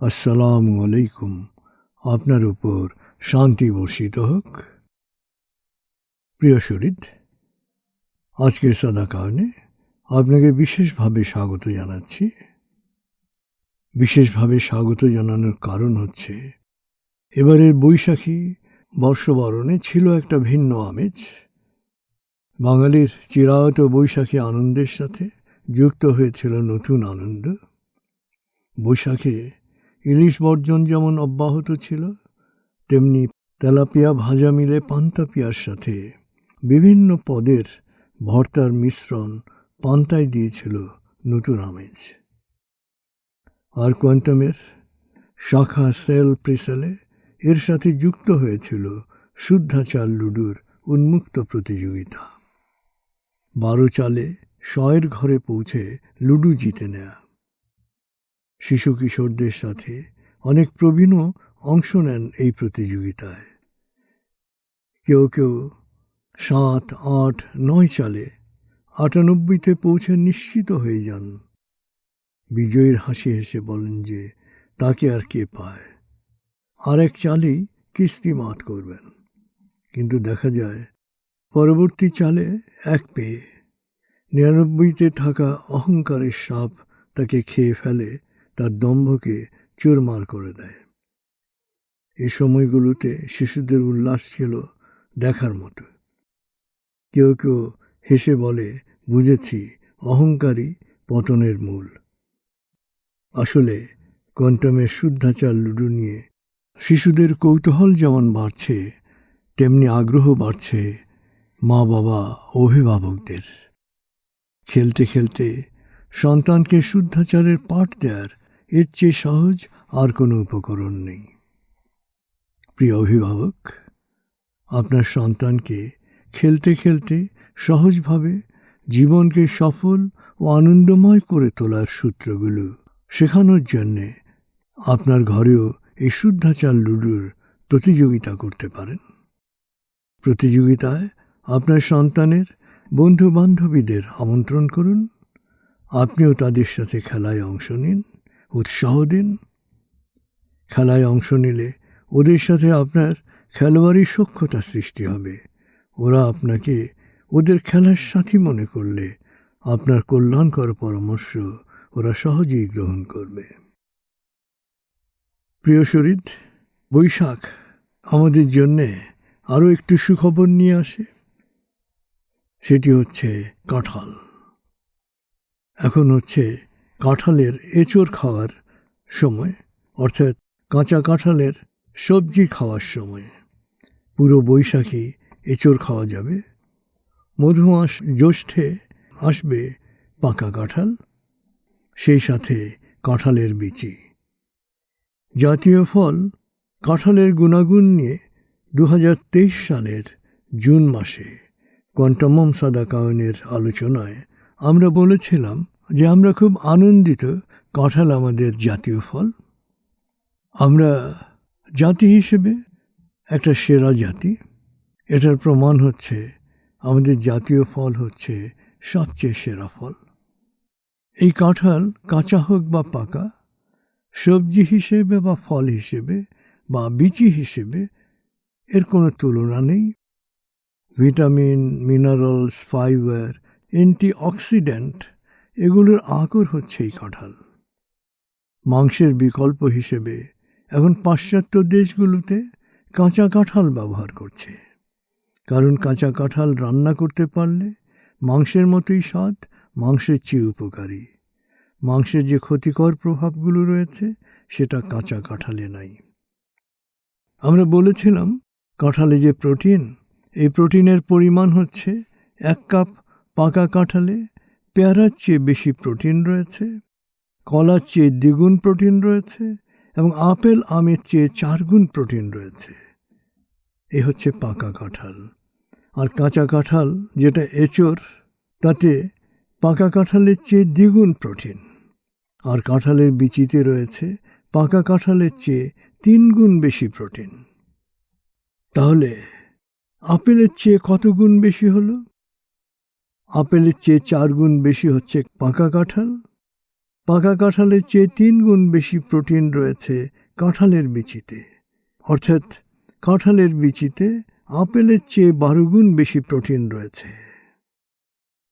আসসালামু আলাইকুম। আপনার উপর শান্তি বর্ষিত হোক। প্রিয় শরীর, আজকের সাদা কারণে আপনাকে বিশেষভাবে স্বাগত জানাচ্ছি। বিশেষভাবে স্বাগত জানানোর কারণ হচ্ছে, এবারের বৈশাখী বর্ষবরণে ছিল একটা ভিন্ন আমেজ। বাঙালির চিরায়ত বৈশাখী আনন্দের সাথে যুক্ত হয়েছিল নতুন আনন্দ। বৈশাখে ইলিশ বর্জন যেমন অব্যাহত ছিল, তেমনি তেলাপিয়া ভাজা মিলে পান্তা পিয়ার সাথে বিভিন্ন পদের ভর্তার মিশ্রণ পান্তায় দিয়েছিল নতুন আমেজ। আর কোয়ান্টামের শাখা সেল প্রিসেলে এর সাথে যুক্ত হয়েছিল শুদ্ধাচার লুডুর উন্মুক্ত প্রতিযোগিতা। বারো চালে শয়ের ঘরে পৌঁছে লুডু জিতে নেয়া। শিশু কিশোরদের সাথে অনেক প্রবীণও অংশ নেন এই প্রতিযোগিতায়। কেউ কেউ সাত, আট, নয় চালে আটানব্বইতে পৌঁছে নিশ্চিত হয়ে যান। বিজয়ীর হাসি হেসে বলেন যে, তাকে আর কে পায়? আর এক চালেই কিস্তি মাত করবেন। কিন্তু দেখা যায়, পরবর্তী চালে এক পেয়ে। নিরানব্বইতে থাকা অহংকারের সাপ তাকে খেয়ে ফেলে তার দম্ভকে চুরমার করে দেয়। এ সময়গুলোতে শিশুদের উল্লাস ছিল দেখার মতো। কেউ কেউ হেসে বলে, বুঝেছি অহংকারী পতনের মূল। আসলে কোয়ান্টামের শুদ্ধাচার লুডু নিয়ে শিশুদের কৌতূহল যেমন বাড়ছে, তেমনি আগ্রহ বাড়ছে মা বাবা অভিভাবকদের। খেলতে খেলতে সন্তানকে শুদ্ধাচারের পাঠ দেওয়ার এর চেয়ে সহজ আর কোনো উপকরণ নেই। প্রিয় অভিভাবক, আপনার সন্তানকে খেলতে খেলতে সহজভাবে জীবনকে সফল ও আনন্দময় করে তোলার সূত্রগুলো শেখানোর জন্যে আপনার ঘরেও এই শুদ্ধাচার লুডুর প্রতিযোগিতা করতে পারেন। প্রতিযোগিতায় আপনার সন্তানের বন্ধু বান্ধবীদের আমন্ত্রণ করুন। আপনিও তাদের সাথে খেলায় অংশ নিন। উৎসাহ দিন খেলায় অংশ নিলে ওদের সাথে আপনার খেলোয়াড়ি সক্ষতা সৃষ্টি হবে। ওরা আপনাকে ওদের খেলার সাথী মনে করলে আপনার কল্যাণকর পরামর্শ ওরা সহজেই গ্রহণ করবে। প্রিয় শরীর, বৈশাখ আমাদের জন্যে আরও একটু সুখবর নিয়ে আসে। সেটি হচ্ছে কাঁঠাল। এখন হচ্ছে কাঁঠালের এঁচড় খাওয়ার সময়, অর্থাৎ কাঁচা কাঁঠালের সবজি খাওয়ার সময়। পুরো বৈশাখী এঁচড় খাওয়া যাবে। মধু মাস জ্যৈষ্ঠে আসবে পাকা কাঁঠাল, সেই সাথে কাঁঠালের বিচি। জাতীয় ফল, কাঁঠালের গুণাগুণ নিয়ে দু হাজার তেইশ সালের জুন মাসে কোয়ান্টামম সাদা কায়নের আলোচনায় আমরা বলেছিলাম যে আমরা খুব আনন্দিত কাঁঠাল আমাদের জাতীয় ফল। আমরা জাতি হিসেবে একটা সেরা জাতি। এটার প্রমাণ হচ্ছে আমাদের জাতীয় ফল হচ্ছে সবচেয়ে সেরা ফল। এই কাঁঠাল কাঁচা হোক বা পাকা, সবজি হিসেবে বা ফল হিসেবে বা বিচি হিসেবে এর কোনো তুলনা নেই। ভিটামিন, মিনারেলস, ফাইবার, অ্যান্টিঅক্সিডেন্ট এগুলোর আকর হচ্ছে এই কাঁঠাল। মাংসের বিকল্প হিসেবে এখন পাশ্চাত্য দেশগুলোতে কাঁচা কাঁঠাল ব্যবহার করছে। কারণ কাঁচা কাঁঠাল রান্না করতে পারলে মাংসের মতোই স্বাদ, মাংসের চেয়ে উপকারী। মাংসের যে ক্ষতিকর প্রভাবগুলো রয়েছে, সেটা কাঁচা কাঁঠালে নাই। আমরা বলেছিলাম, কাঁঠালে যে প্রোটিন, এই প্রোটিনের পরিমাণ হচ্ছে এক কাপ পাকা কাঁঠালে পেয়ারার চেয়ে বেশি প্রোটিন রয়েছে, কলার চেয়ে দ্বিগুণ প্রোটিন রয়েছে এবং আপেল আমের চেয়ে চারগুণ প্রোটিন রয়েছে। এ হচ্ছে পাকা কাঁঠাল। আর কাঁচা কাঁঠাল যেটা এচোর, তাতে পাকা কাঁঠালের চেয়ে দ্বিগুণ প্রোটিন। আর কাঁঠালের বিচিতে রয়েছে পাকা কাঁঠালের চেয়ে তিন গুণ বেশি প্রোটিন। তাহলে আপেলের চেয়ে কত গুণ বেশি হলো? আপেলের চেয়ে চার গুণ বেশি হচ্ছে পাকা কাঁঠাল। পাকা কাঁঠালের চেয়ে তিন গুণ বেশি প্রোটিন রয়েছে কাঁঠালের বিচিতে। অর্থাৎ কাঁঠালের বিচিতে আপেলের চেয়ে বারো গুণ বেশি প্রোটিন রয়েছে।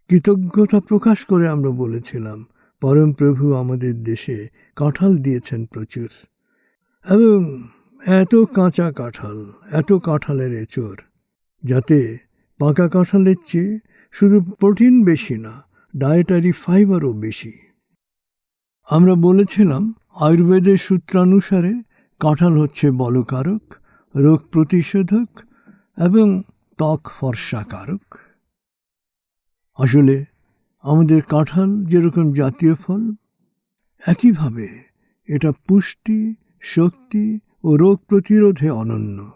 কৃতজ্ঞতা প্রকাশ করে আমরা বলেছিলাম, পরম প্রভু আমাদের দেশে কাঁঠাল দিয়েছেন প্রচুর। এবং এত কাঁচা কাঁঠাল, এত কাঁঠালের এচোর যাতে পাকা কাঁঠালের চেয়ে শুধু প্রোটিন বেশি না ডায়েটারি ফাইবারও বেশি। আমরা বলেছিলাম, আয়ুর্বেদের সূত্রানুসারে কাঁঠাল হচ্ছে বলকারক, রোগ প্রতিষেধক এবং ত্বক ফর্সাকারক। আসলে আমাদের কাঁঠাল যেরকম জাতীয় ফল, একইভাবে এটা পুষ্টি, শক্তি ও রোগ প্রতিরোধে অনন্য।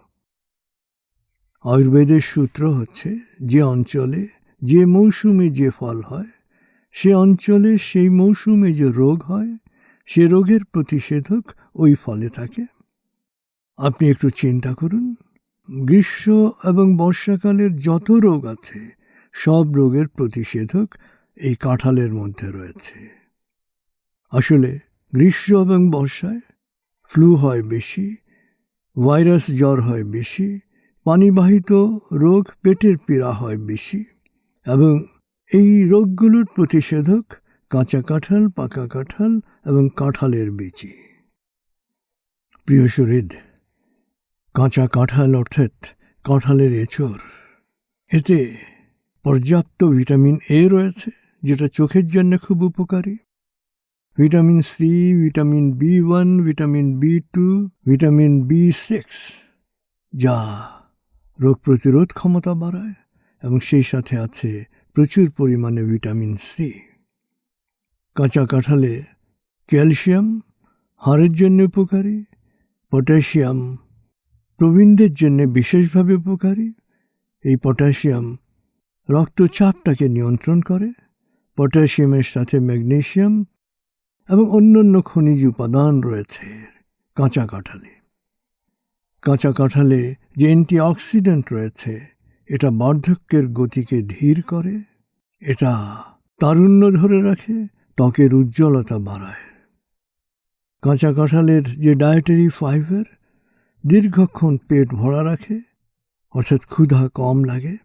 আয়ুর্বেদের সূত্র হচ্ছে, যে অঞ্চলে যে মৌসুমে যে ফল হয়, সে অঞ্চলে সেই মৌসুমে যে রোগ হয়, সে রোগের প্রতিষেধক ওই ফলে থাকে। আপনি একটু চিন্তা করুন, গ্রীষ্ম এবং বর্ষাকালের যত রোগ আছে, সব রোগের প্রতিষেধক এই কাঁঠালের মধ্যে রয়েছে। আসলে গ্রীষ্ম এবং বর্ষায় ফ্লু হয় বেশি, ভাইরাস জ্বর হয় বেশি, পানিবাহিত রোগ পেটের পীড়া হয় বেশি। এবং এই রোগগুলোর প্রতিষেধক কাঁচা কাঁঠাল, পাকা কাঁঠাল এবং কাঁঠালের বিচি। প্রিয় শরীর, কাঁচা কাঁঠাল অর্থাৎ কাঁঠালের এঁচড়, এতে পর্যাপ্ত ভিটামিন এ রয়েছে, যেটা চোখের জন্য খুব উপকারী। Vitamin C, vitamin B one, vitamin B two, vitamin B six, যা রোগ প্রতিরোধ ক্ষমতা বাড়ায়। এবং সেই সাথে আছে প্রচুর পরিমাণে ভিটামিন সি। কাঁচা কাঁঠালে ক্যালসিয়াম, হাড়ের জন্য উপকারী, পটাশিয়াম প্রবীণদের জন্য বিশেষভাবে উপকারী। এই পটাশিয়াম রক্তচাপটাকে নিয়ন্ত্রণ করে, পটাশিয়ামের সাথে ম্যাগনেশিয়াম এবং অন্যান্য খনিজ উপাদান রয়েছে কাঁচা কাঁঠালে। কাঁচা কাঁঠালে যে অ্যান্টিঅক্সিডেন্ট রয়েছে এটা বার্ধক্যের গতিকে ধীর করে, এটা তারুণ্য ধরে রাখে, ত্বকের উজ্জ্বলতা বাড়ায়। কাঁচা কাঁঠালের যে ডায়েটারি ফাইবার দীর্ঘক্ষণ পেট ভরা রাখে, অর্থাৎ ক্ষুধা কম লাগে।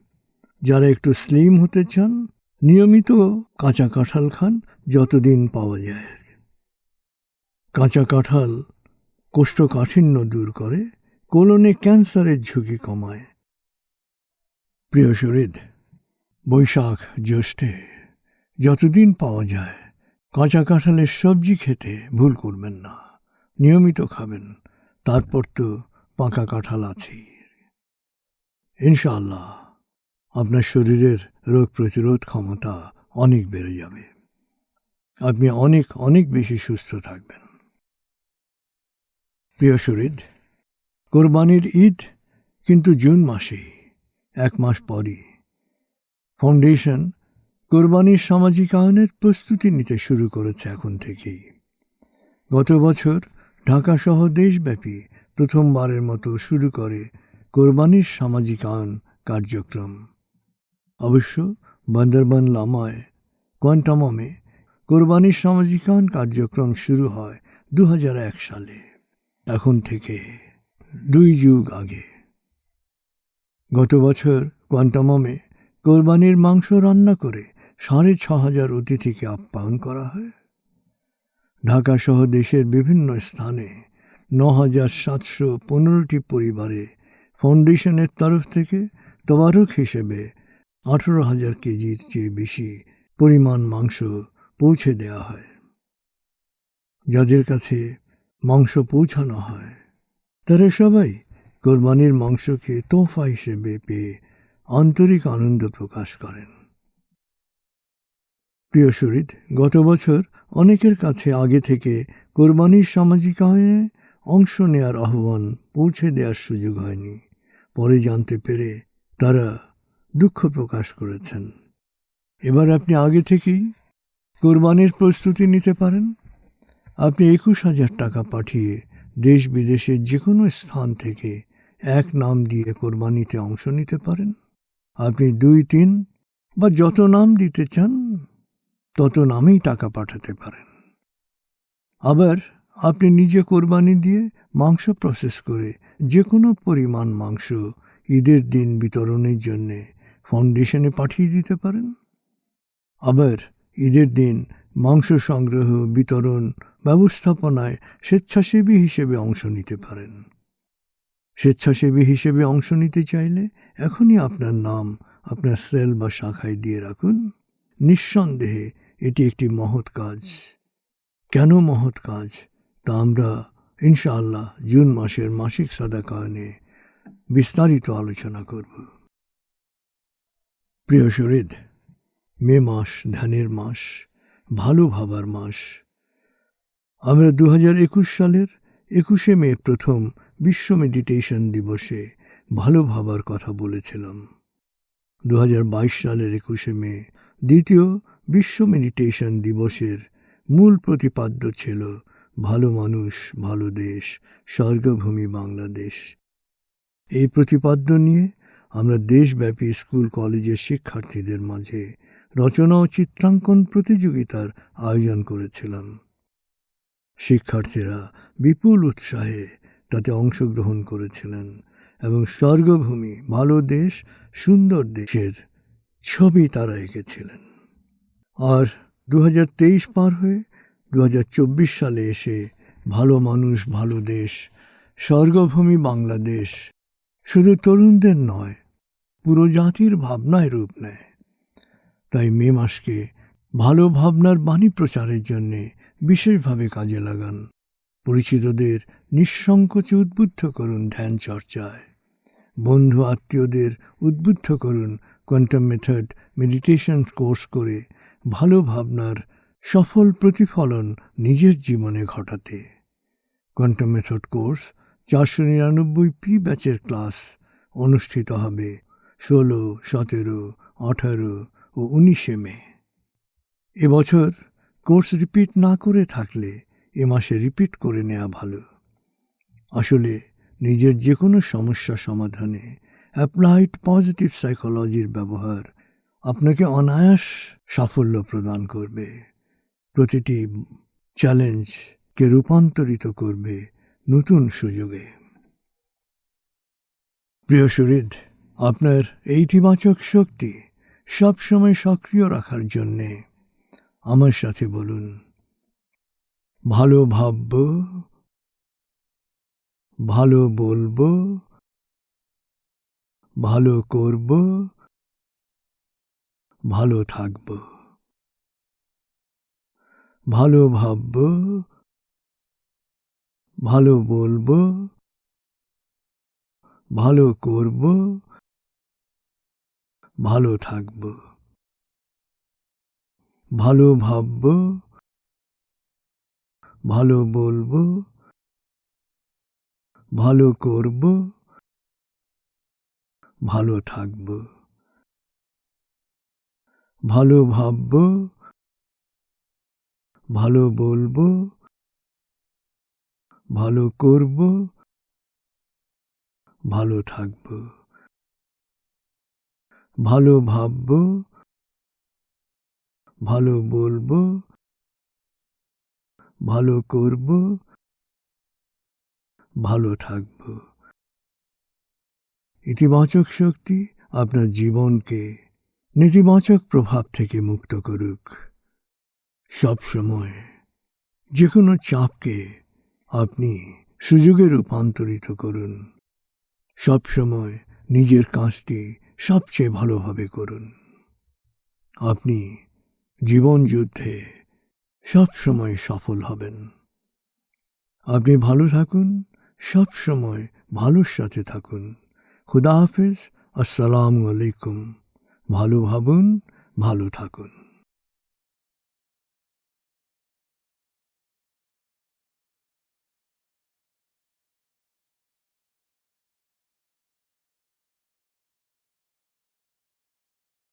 যারা একটু স্লিম হতে চান, নিয়মিত কাঁচা কাঁঠাল খান, যতদিন পাওয়া যায়। কাঁচা কাঁঠাল কোষ্ঠকাঠিন্য দূর করে, কোলনে ক্যান্সারের ঝুঁকি কমায়। প্রিয় শরীর, বৈশাখ, জ্যৈষ্ঠে যতদিন পাওয়া যায়, কাঁচা কাঁঠালের সবজি খেতে ভুল করবেন না, নিয়মিত খাবেন, তারপর তো পাকা কাঁঠাল আছেই। ইনশাআল্লাহ, আপনার শরীরের রোগ প্রতিরোধ ক্ষমতা অনেক বেড়ে যাবে। আপনি অনেক অনেক বেশি সুস্থ থাকবেন। প্রিয় শরীর, কোরবানির ঈদ কিন্তু জুন মাসেই। এক মাস পরই। ফাউন্ডেশন কোরবানির সামাজিকায়নের প্রস্তুতি নিতে শুরু করেছে এখন থেকেই। গত বছর ঢাকা সহ দেশব্যাপী প্রথমবারের মতো শুরু করে কোরবানির সামাজিকায়ন কার্যক্রম। অবশ্য বান্দরবান লামায় কোয়ান্টামে কোরবানির সামাজিকায়ন কার্যক্রম শুরু হয় দু হাজার এক সালে। এখন থেকে দুই যুগ আগে। গত বছর কোয়ান্টামে কোরবানির মাংস রান্না করে সাড়ে ছ হাজার অতিথিকে আপ্যায়ন করা হয়। ঢাকা সহ দেশের বিভিন্ন স্থানে ন হাজার সাতশো পনেরোটি পরিবারে ফাউন্ডেশনের তরফ থেকে তবারক হিসেবে আঠেরো হাজার কেজির চেয়ে বেশি পরিমাণ মাংস পৌঁছে দেওয়া হয়। যাদের কাছে মাংস পৌঁছানো হয়, তারা সবাই কোরবানির মাংসকে তোফা হিসেবে পেয়ে আন্তরিক আনন্দ প্রকাশ করেন। প্রিয় শরীর, গত বছর অনেকের কাছে আগে থেকে কোরবানির সামাজিকায়নে অংশ নেয়ার আহ্বান পৌঁছে দেওয়ার সুযোগ হয়নি। পরে জানতে পেরে তারা দুঃখ প্রকাশ করেছেন। এবার আপনি আগে থেকেই কোরবানির প্রস্তুতি নিতে পারেন। আপনি একুশ হাজার টাকা পাঠিয়ে দেশ বিদেশের যে কোনো স্থান থেকে এক নাম দিয়ে কোরবানিতে অংশ নিতে পারেন। আপনি দুই, তিন বা যত নাম দিতে চান, তত নামেই টাকা পাঠাতে পারেন। আবার আপনি নিজে কোরবানি দিয়ে মাংস প্রসেস করে যে কোনো পরিমাণ মাংস ঈদের দিন বিতরণের জন্যে ফাউন্ডেশনে পাঠিয়ে দিতে পারেন। আবার ঈদের দিন মাংস সংগ্রহ, বিতরণ, ব্যবস্থাপনায় স্বেচ্ছাসেবী হিসেবে অংশ নিতে পারেন। স্বেচ্ছাসেবী হিসেবে অংশ নিতে চাইলে এখনই আপনার নাম, আপনার সেল বা শাখায় দিয়ে রাখুন। নিঃসন্দেহে এটি একটি মহৎ কাজ। কেন মহৎ কাজ? তা আমরা ইনশাআল্লাহ জুন মাসের মাসিক সাদাকায়নে বিস্তারিত আলোচনা করব। প্রিয় শরীর, মে মাস ধ্যানের মাস, ভালো ভাবার মাস। আমরা দু সালের একুশে মে প্রথম বিশ্ব মেডিটেশন দিবসে ভালো ভাবার কথা বলেছিলাম। দু হাজার বাইশ সালের একুশে মে দ্বিতীয় বিশ্ব মেডিটেশন দিবসের মূল প্রতিপাদ্য ছিল, ভালো মানুষ, ভালো দেশ, স্বর্গভূমি বাংলাদেশ। এই প্রতিপাদ্য নিয়ে আমরা দেশব্যাপী স্কুল, কলেজের শিক্ষার্থীদের মাঝে রচনা ও চিত্রাঙ্কন প্রতিযোগিতার আয়োজন করেছিলাম। শিক্ষার্থীরা বিপুল উৎসাহে তাতে অংশগ্রহণ করেছিলেন এবং স্বর্গভূমি ভালো দেশ সুন্দর দেশের ছবি তারা এঁকেছিলেন। আর দু হাজার তেইশ পার হয়ে দু হাজার চব্বিশ সালে এসে ভালো মানুষ, ভালো দেশ, স্বর্গভূমি বাংলাদেশ শুধু তরুণদের নয়, পুরো জাতির ভাবনায় রূপ নেয়। তাই মে মাসকে ভালো ভাবনার বাণী প্রচারের জন্যে বিশেষভাবে কাজে লাগান। পরিচিতদের নিঃসংকোচে উদ্বুদ্ধ করুন ধ্যান চর্চায়। বন্ধু আত্মীয়দের উদ্বুদ্ধ করুন কোয়ান্টাম মেথড মেডিটেশন কোর্স করে ভালো ভাবনার সফল প্রতিফলন নিজের জীবনে ঘটাতে। কোয়ান্টাম মেথড কোর্স চারশো নিরানব্বই পি ব্যাচের ক্লাস অনুষ্ঠিত হবে ষোলো, সতেরো, আঠারো ও উনিশে মে। এবছর কোর্স রিপিট না করে থাকলে এ মাসে রিপিট করে নেওয়া ভালো। আসলে নিজের যে কোনো সমস্যা সমাধানে অ্যাপ্লাইড পজিটিভ সাইকোলজির ব্যবহার আপনাকে অনায়াস সাফল্য প্রদান করবে। প্রতিটি চ্যালেঞ্জকে রূপান্তরিত করবে নতুন সুযোগে। প্রিয় সুহৃদ, আপনার এই ইতিবাচক শক্তি সবসময় সক্রিয় রাখার জন্যে আমার সাথে বলুন। ভালো ভাবব, ভালো বলব, ভালো করব, ভালো থাকব। ভালো ভাবব, ভালো বলব, ভালো করব, ভালো থাকব। ভালো ভাবব ভালো বলব, ভালো করব, ভালো থাকব, ভালো ভাবব, ভালো বলব, ভালো করব, ভালো থাকব, ভালো ভাবব, ভালো বলব ভালো করব, ভালো থাকব। ইতিবাচক শক্তি আপনার জীবনকে নেতিবাচক প্রভাব থেকে মুক্ত করুক। সব সময় যে কোনো চাপকে আপনি সুযোগে রূপান্তরিত করুন। সব সময় নিজের কাজটি সবচেয়ে ভালোভাবে করুন। আপনি জীবন যুদ্ধে সব সময় সফল হবেন। আপনি ভালো থাকুন, সব সময় ভালোর সাথে থাকুন। খুদা হাফেজ, আসসালামু আলাইকুম। ভালো ভাবুন, ভালো থাকুন।